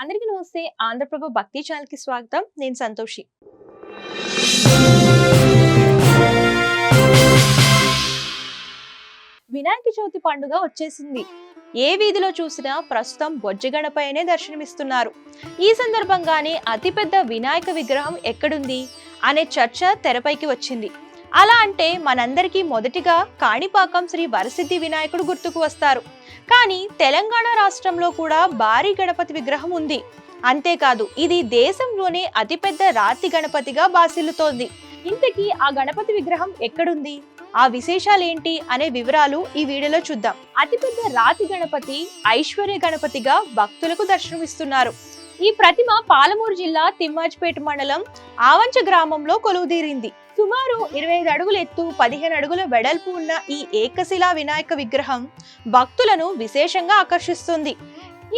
అందరికీ నమస్తే. ఆంధ్రప్రభ భక్తి ఛానల్కి స్వాగతం. నేను సంతోషి. వినాయక చవితి పండుగ వచ్చేసింది. ఏ వీధిలో చూసినా ప్రస్తుతం బొజ్జగడపైనే దర్శనమిస్తున్నారు. ఈ సందర్భంగానే అతిపెద్ద వినాయక విగ్రహం ఎక్కడుంది? అనే చర్చ తెరపైకి వచ్చింది. అలా అంటే మనందరికీ మొదటిగా కాణిపాకం శ్రీ వరసిద్ధి వినాయకుడు గుర్తుకు వస్తారు. కానీ తెలంగాణ రాష్ట్రంలో కూడా భారీ గణపతి విగ్రహం ఉంది. అంతేకాదు ఇది దేశంలోనే అతిపెద్ద రాతి గణపతిగా బాసిల్లుతోంది. ఇంతకీ ఆ గణపతి విగ్రహం ఎక్కడుంది? ఆ విశేషాలేంటి అనే వివరాలు ఈ వీడియోలో చూద్దాం. అతిపెద్ద రాతి గణపతి ఐశ్వర్య గణపతిగా భక్తులకు దర్శనమిస్తున్నారు. ఈ ప్రతిమ పాలమూరు జిల్లా తిమ్మాజ్పేట మండలం ఆవంచ గ్రామంలో కొలువుదీరింది. సుమారు ఇరవై ఐదు అడుగుల ఎత్తు పదిహేను అడుగుల వెడల్పు ఉన్న ఈ ఏకశిలా వినాయక విగ్రహం భక్తులను విశేషంగా ఆకర్షిస్తుంది.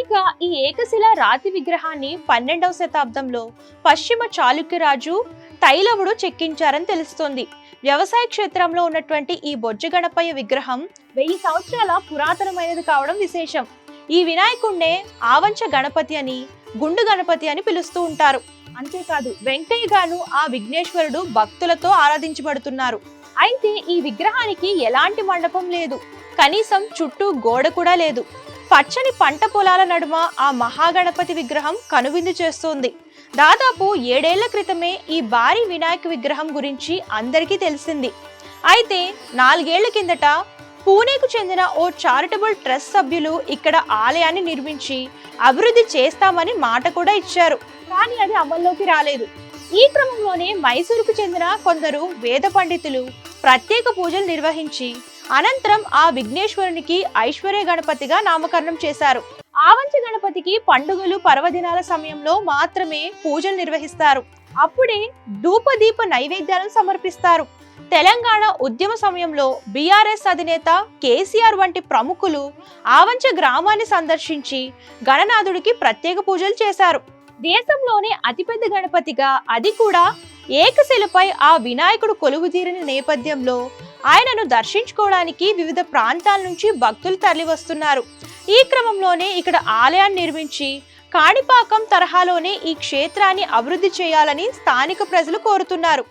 ఇక ఈ ఏకశిల రాతి విగ్రహాన్ని పన్నెండవ శతాబ్దంలో పశ్చిమ చాళుక్యరాజు తైలవుడు చెక్కించారని తెలుస్తోంది. వ్యవసాయ క్షేత్రంలో ఉన్నటువంటి ఈ బొజ్జ గణపయ్య విగ్రహం వెయ్యి సంవత్సరాల పురాతనమైనది కావడం విశేషం. ఈ వినాయకుణ్ణే ఆవంచ గణపతి అని గుండు గణపతి అని పిలుస్తూ ఉంటారు. అంతేకాదు వెంకయ్య గాను ఆ విఘ్నేశ్వరుడు భక్తులతో ఆరాధించబడుతున్నారు. అయితే ఈ విగ్రహానికి ఎలాంటి మండపం లేదు. కనీసం చుట్టూ గోడ కూడా లేదు. పచ్చని పంట పొలాల నడుమ ఆ మహాగణపతి విగ్రహం కనువిందు చేస్తోంది. దాదాపు ఏడేళ్ళ క్రితమే ఈ భారీ వినాయక విగ్రహం గురించి అందరికీ తెలిసింది. అయితే నాలుగేళ్ళ కిందట పూణేకు చెందిన ఓ చారిటబుల్ ట్రస్ట్ సభ్యులు ఇక్కడ ఆలయాన్ని నిర్మించి అభివృద్ధి చేస్తామని మాట కూడా ఇచ్చారు. కానీ అది అమల్లోకి రాలేదు. ఈ క్రమంలోనే మైసూరుకు చెందిన కొందరు వేద పండితులు ప్రత్యేక పూజలు నిర్వహించి అనంతరం ఆ విఘ్నేశ్వరునికి ఐశ్వర్య గణపతిగా నామకరణం చేశారు. ఆవంచ గణపతికి పండుగలు పర్వదినాల సమయంలో మాత్రమే పూజలు నిర్వహిస్తారు. అప్పుడే ధూపదీప నైవేద్యాలను సమర్పిస్తారు. తెలంగాణ ఉద్యమ సమయంలో బీఆర్ఎస్ అధినేత కేసీఆర్ వంటి ప్రముఖులు ఆవంచ గ్రామాన్ని సందర్శించి గణనాథుడికి ప్రత్యేక పూజలు చేశారు. దేశంలోనే అతిపెద్ద గణపతిగా అది కూడా ఏకశిలపై ఆ వినాయకుడు కొలువుదీరిన నేపథ్యంలో ఆయనను దర్శించుకోవడానికి వివిధ ప్రాంతాల నుంచి భక్తులు తరలివస్తున్నారు. ఈ క్రమంలోనే ఇక్కడ ఆలయాన్ని నిర్మించి కాణిపాకం తరహాలోనే ఈ క్షేత్రాన్ని అభివృద్ధి చేయాలని స్థానిక ప్రజలు కోరుతున్నారు.